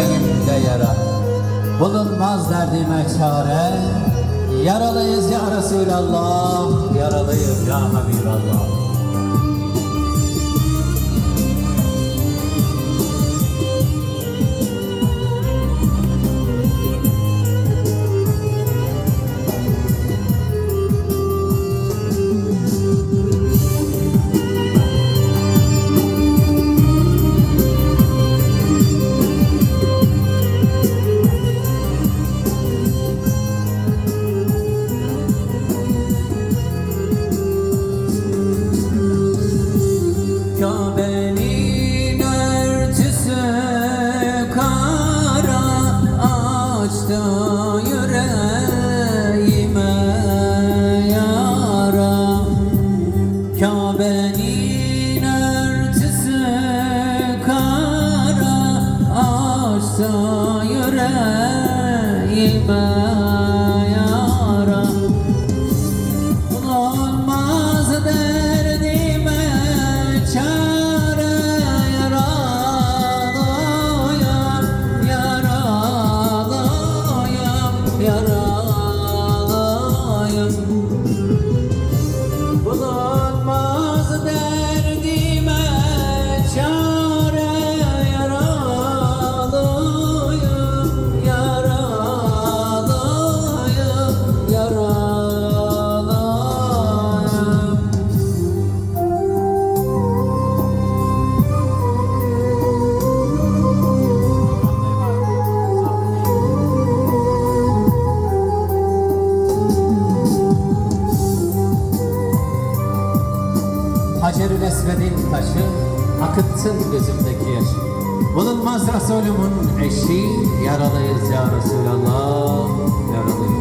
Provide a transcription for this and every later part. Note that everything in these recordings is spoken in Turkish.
Yüreğimde yara. Bulunmaz derdime çare Yaralıyız ya Resulallah. Yaralıyız ya Habiballah இன்பம் Hacer-ül Esved'in taşı akıttın gözümdeki yaşı. Bulunmaz Resulümün eşi, yaralıyız ya Resulallah, yaralıyız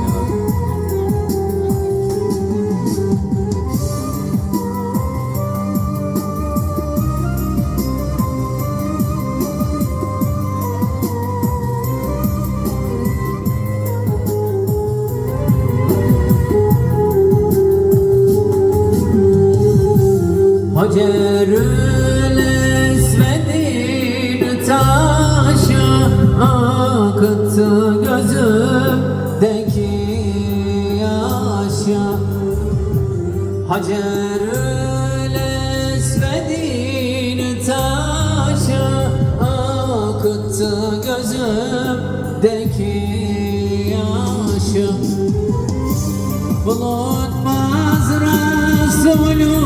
ya Hacerül Esved'in taşı akıttı gözümdeki yaşı Hacerül Esved'in taşı akıttı gözümdeki yaşı Bulunmaz Resulün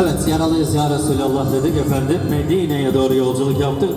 Evet yaralıyız ya Resulallah dedik efendim. Medine'ye doğru yolculuk yaptık.